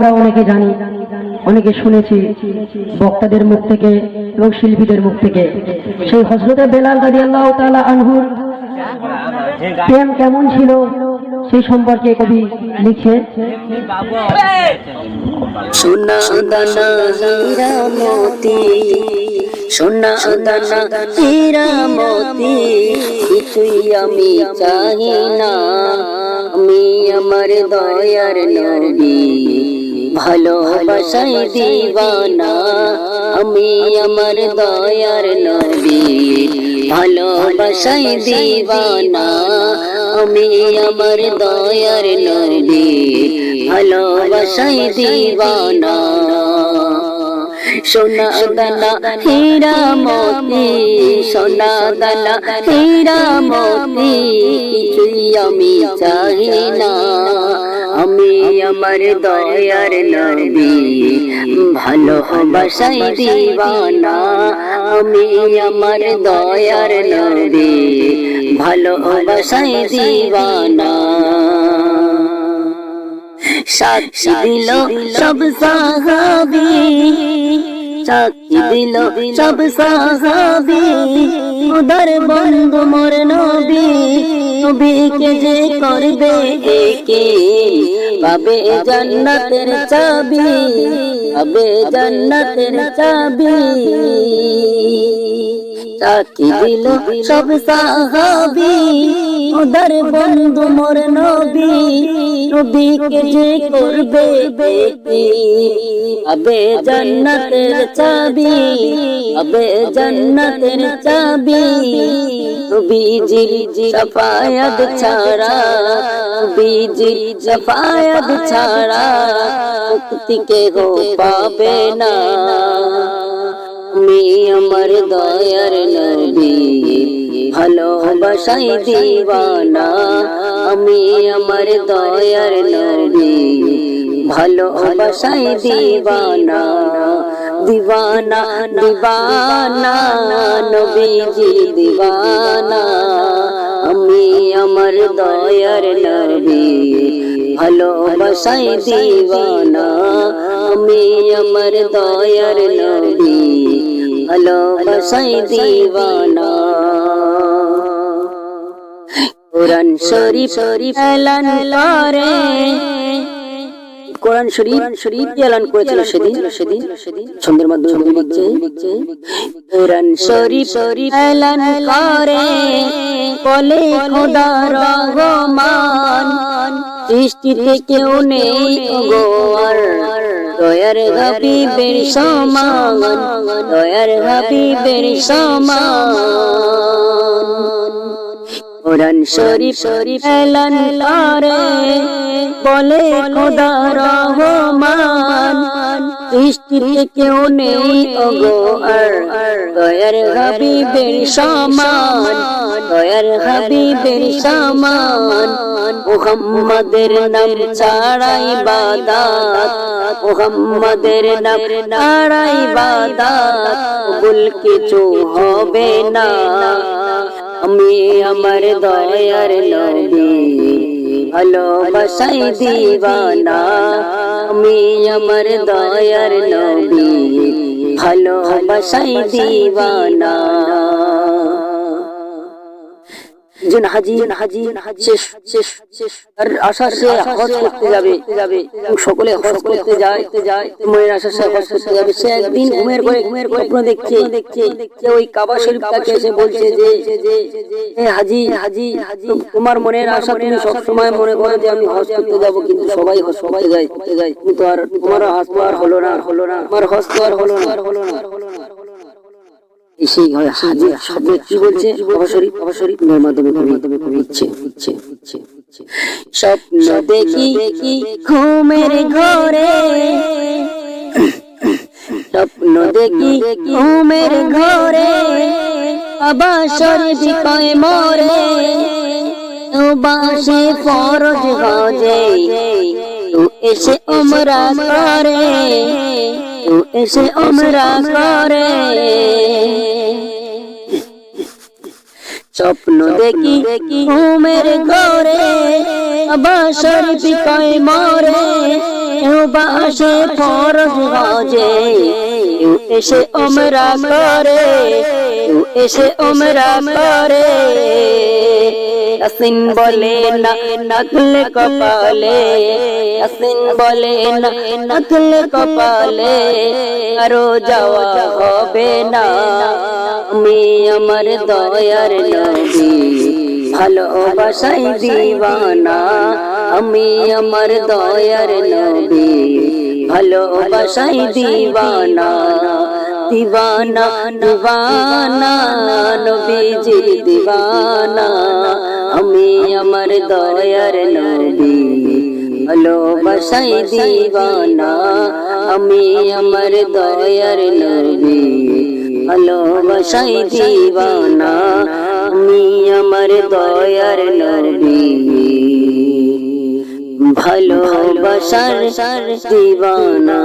আমরা অনেকে জানি, অনেকে শুনেছি, বক্তাদের মুখ থেকে এবং শিল্পীদের মুখ থেকে। সেই হজরতে বেলাল গাদি আল্লাহ তালা আনহুর প্রেম কেমন ছিল সেই সম্পর্কে কবি লিখে সোনা দানা মতি মতি কিছুই আমি চাই না। আমি আমার দয়ার নবী। ভালোবাসাই দিবানা। আমি আমার দয়ার নবী। ভালোবাসাই দিবানা। আমি আমার দয়ার নবী। ভালোবাসাই দিবানা। সোনা দানা হীরা মতি। সোনা দানা হীরা মতি। কিছুই আমি চাই না আমি আমার দয়ার নবী ভালোবাসাই দিবানা আমি আমার দয়ার নবী ভালোবাসাই দিবানা সাক্ষী দিল সব সাহাবি। সাক্ষী দিল সব সাহাবি। উদার বন্ধু মোর নবী। নবীকে যে করবে একে? পাবে জান্নাতের চাবি, পাবে জান্নাতের চাবি। সাক্ষী দিল সব সাহাবি। উদার বন্ধু মোর নবী। নবীকে যে করবে বেটি আবে জান্নাতের চাবি। আবে জান্নাতের চাবি। নবীজির সফায়াত ছাড়া। নবীজির সফায়াত ছাড়া মুক্তি কে গো পাবে না। আমি আমার দয়ার নবী, ভালোবাসাই দিবানা আমি আমার দয়ার নবী, ভালোবাসাই দিবানা দিবানা দিবানা নবীজি দিবানা আমি আমার দয়ার নবী ভালোবাসাই দিবানা আমি আমার দয়ার নবী। ভালোবাসাই দিবানা কোরআন শরীফ শরীফ এলান করে। কোরআন শরীফ শরীফ এলান করেছিল সেদিন সেদিন। সেদিন। ছন্দের মাধ্যমে লিখছে। কোরআন শরীফ শরীফ এলান করে। বলে খোদা রহমান সৃষ্টিতে কেউ নেই গো আর দয়ার হাবিবের সমান, দয়ার হাবিবের সমান। কোরআন শরীফ শরীফ এলান করে বলে খোদা রহমান। সৃষ্টিতে কেউ নেই ওগো আর দয়ার হাবিবের সমান, দয়ার হাবিবের সমান। মুহাম্মাদের নাম ছাড়াই বাদাত। মুহাম্মাদের নাম ছাড়াই বাদাত। ভুল কিছু হবে না। আমি আমার দয়ার নবী, ভালোবাসাই দিবানা। আমি আমার দয়ার নবী, ভালোবাসাই দিবানা। একজন হাজি হাজি শেষ শেষ শেষ। আর আশা সে হজ করতে যাবে। যাবে। সকলে হজ করতে যায়। যায়। মনের আশা সে হজ করতে যাবে। সে একদিন ঘুমের করে ঘুমের করে স্বপ্ন দেখছে। দেখছে। যে ওই কাবা শরীফটাকে এসে বলছে যে এ হাজি হাজি হাজি। তোমার মনের আশা তুমি সব সময় মনে করো যে আমি হজ করতে যাব কিন্তু সবাই হজ সবাই যায় যায়। কিন্তু আর তোমার হজ তো আর হলো না। হলো না। আমার হজ তো আর হলো না। হলো না। সেই হয় হাজি শব্দ কি বলছে অবসরী অবসরী এর মাধ্যমে মাধ্যমে কবি ইচ্ছে ইচ্ছে ইচ্ছে স্বপ্ন দেখি ঘুমের ঘরে স্বপ্ন দেখি ঘুমের ঘরে বিকয় মরে বাসে ফরজ গজে তু এসে ওমরা করে তু এসে ওমরা করে স্বপ্ন দেখি ঘুমের ঘরে বাসর বিকয় মরে। ও কেউ বা আসে ফরজ হজে এসে ওমরা করে এসে ওমরা করে। আসিন বলে না নকল কপালে। আসিন বলে না নকল কপালে। আরও যাওয়া হবে না। আমি আমার দয়ার নবী। ভালোবাসাই দিবানা, আমি আমার দয়ার নবী। ভালোবাসাই দিবানা দিবানা দিবানা নবীজি দিবানা। আমি আমার দয়ার নবী। ভালোবাসাই দিবানা, আমি আমার দয়ার নবী। ভালোবাসাই দিবানা আমি আমার দয়ার নবী। ভালোবাসার দিবানা।